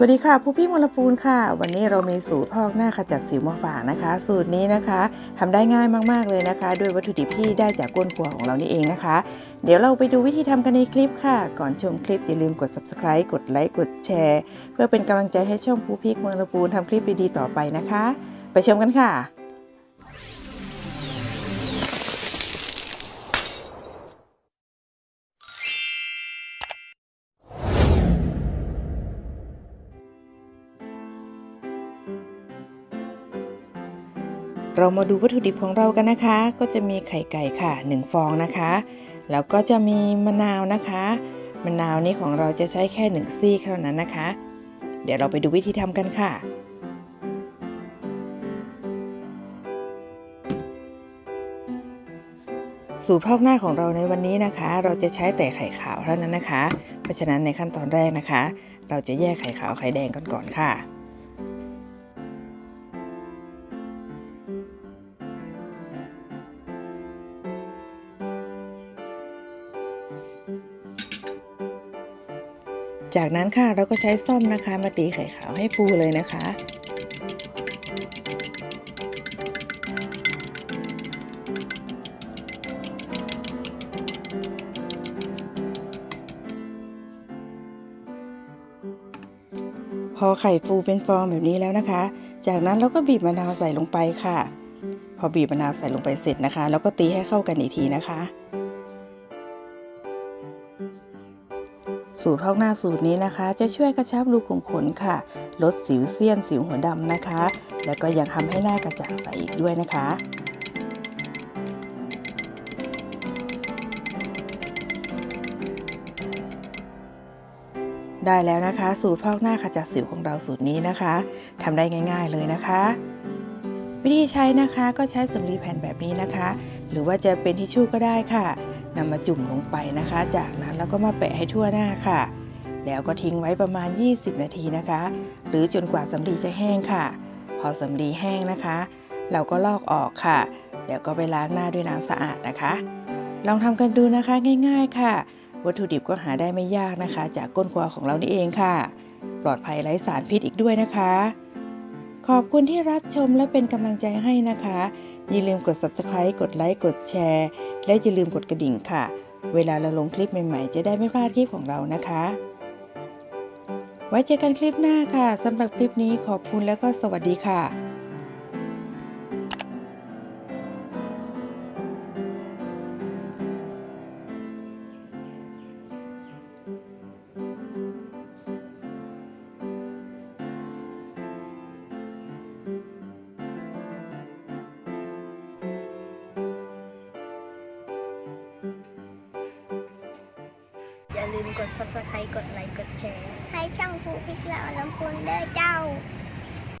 สวัสดีค่ะผู้พี่มลปูนค่ะ วันนี้เรามีสูตรพอกหน้าขจัดสิวมาฝากนะคะ สูตรนี้นะคะทำได้ง่ายมากๆเลยนะคะ ด้วยวัตถุดิบที่ได้จากก้นครัวของเรานี่เองนะคะ เดี๋ยวเราไปดูวิธีทำกันในคลิปค่ะ ก่อนชมคลิปอย่าลืมกด subscribe กดไลค์กดแชร์ เพื่อเป็นกำลังใจให้ช่องผู้พี่เมืองลปูนทำคลิปดีๆต่อไปนะคะ ไปชมกันค่ะ เรามาดูวัตถุดิบของเรากันนะคะ ก็จะมีไข่ไก่ค่ะ 1 ฟองนะคะ แล้วก็จะมีมะนาวนะคะ มะนาวนี้ของเราจะใช้แค่1ซี่เท่านั้นนะคะ เดี๋ยวเราไปดูวิธีทำกันค่ะสูตรพอกหน้าของเราในวันนี้นะคะ เราจะใช้แต่ไข่ขาวเท่านั้นนะคะ เพราะฉะนั้นในขั้นตอนแรกนะคะ เราจะแยกไข่ขาวไข่แดงกันก่อนค่ะ จากนั้นค่ะเราก็ใช้ส้อมนะคะ มาตีไข่ขาวให้ฟูเลยนะคะ พอไข่ฟูเป็นฟองแบบนี้แล้วนะคะ จากนั้นเราก็บีบมะนาวใส่ลงไปค่ะ พอบีบมะนาวใส่ลงไปเสร็จนะคะ แล้วก็ตีให้เข้ากันอีกทีนะคะ สูตรพอกหน้าสูตรนี้นะคะ จะช่วยกระชับรูขุมขนค่ะ ลดสิวเซียนสิวหัวดำนะคะ แล้วก็ยังทำให้หน้ากระจ่างใสอีกด้วยนะคะได้แล้วนะคะ สูตรพอกหน้าขจัดสิวของเราสูตรนี้นะคะทำได้ง่าย ๆเลยนะคะ วิธีใช้นะคะก็ใช้สำลีแผ่นแบบนี้นะคะ หรือว่าจะเป็นทิชชู่ก็ได้ค่ะนำมาจุ่มลงไปนะคะ จากนั้นแล้วก็มาแปะให้ทั่วหน้าค่ะ แล้วก็ทิ้งไว้ประมาณ 20 นาทีนะคะ หรือจนกว่าสำลีจะแห้งค่ะ พอสำลีแห้งนะคะ เราก็ลอกออกค่ะเดี๋ยวก็ไปล้างหน้าด้วยน้ำสะอาดนะคะ ลองทำกันดูนะคะง่าย ๆค่ะ วัตถุดิบก็หาได้ไม่ยากนะคะ จากก้นครัวของเรานี่เองค่ะ ปลอดภัยไร้สารพิษอีกด้วยนะคะ ขอบคุณที่รับชมและเป็นกำลังใจให้นะคะ อย่าลืมกด subscribe กดไลค์กดแชร์ และอย่าลืมกดกระดิ่งค่ะ เวลาเราลงคลิปใหม่ๆ จะได้ไม่พลาดคลิปของเรานะคะ ไว้เจอกันคลิปหน้าค่ะสำหรับคลิปนี้ขอบคุณแล้วก็สวัสดีค่ะ อย่าลืมกด subscribe กดไลค์กดแชร์ ให้ช่องฟูพิกและอลำพูนเด้อเจ้า